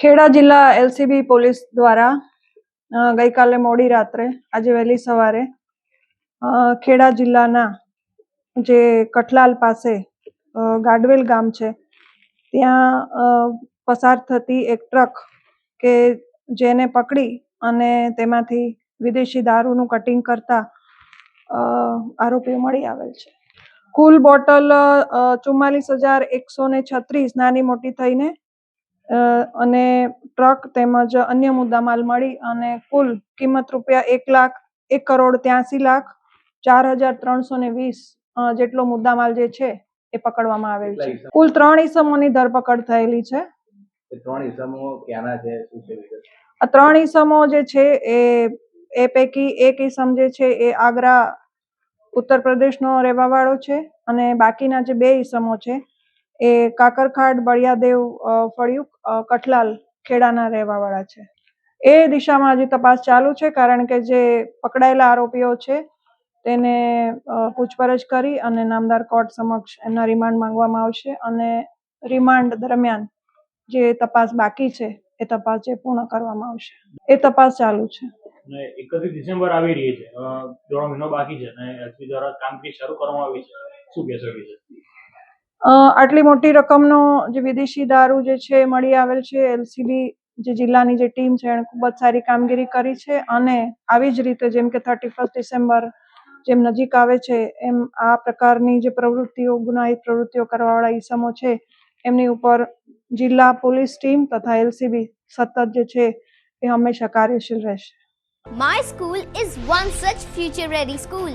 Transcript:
ખેડા જિલ્લા LCB police દ્વારા ગઈકાલે મોડી રાત્રે, આજે વહેલી સવારે ખેડા જિલ્લાના જે કઠલાલ પાસે ગાડવેલ ગામ છે, ત્યાં પસાર થતી એક ટ્રક કે જેને પકડી અને તેમાંથી વિદેશી દારૂનું કટિંગ કરતા આરોપીઓ મળી આવેલ છે. કુલ બોટલ ચુમ્માલીસ હજાર એકસો ને છત્રીસ નાની મોટી થઈને અને ટ્રક તેમજ અન્ય મુદ્દામાલ મળી અને કુલ કિંમત રૂપિયા એક લાખ એક કરોડ ત્યાસી લાખ ચાર હજાર ત્રણસો ને વીસ જેટલો મુદ્દામાલ જે છે એ પકડવામાં આવેલ છે. કુલ ત્રણ ઈસમોની ધરપકડ થયેલી છે. ત્રણ ક્યાંના છે? શું છે ત્રણ ઈસમો જે છે એ એ પૈકી એક ઈસમ જે છે એ આગ્રા ઉત્તર પ્રદેશનો રહેવાવાળો છે અને બાકીના જે બે ઈસમો છે એ કાકરખાડ, બળિયાદેવ ફળિયું કઠલાલ ખેડાના રહેવાવાળા છે. એ દિશામાં હજી તપાસ ચાલુ છે કારણ કે જે પકડાયેલા આરોપીઓ છે તેને પૂછપરછ કરી અને નામદાર કોર્ટ સમક્ષ એમના રિમાન્ડ માંગવામાં આવશે અને રિમાન્ડ દરમિયાન જે તપાસ બાકી છે એ તપાસ જે પૂર્ણ કરવામાં આવશે. એ તપાસ ચાલુ છે. એકત્રીસ ડિસેમ્બર આવી રહી છે. ત્રણ મહિનો બાકી છે અને એસપી દ્વારા કામગીરી શરૂ કરવામાં આવી છે. શું કહેશો વિશે? આટલી મોટી રકમનો જે વિદેશી દારૂ જે છે મળી આવેલ છે, એલસીબી જે જિલ્લાની જે ટીમ છે એણે ખૂબ જ સારી કામગીરી કરી છે અને આવી જ રીતે જેમ કે થર્ટી ફર્સ્ટ ડિસેમ્બર જેમ નજીક આવે છે, એમ આ પ્રકારની જે પ્રવૃત્તિઓ, ગુનાહિત પ્રવૃત્તિઓ કરવાવાળા ઈસમો છે, એમની ઉપર જિલ્લા પોલીસ ટીમ તથા એલસીબી સતત જે છે એ હંમેશા કાર્યશીલ રહેશે. My school is one such future ready school.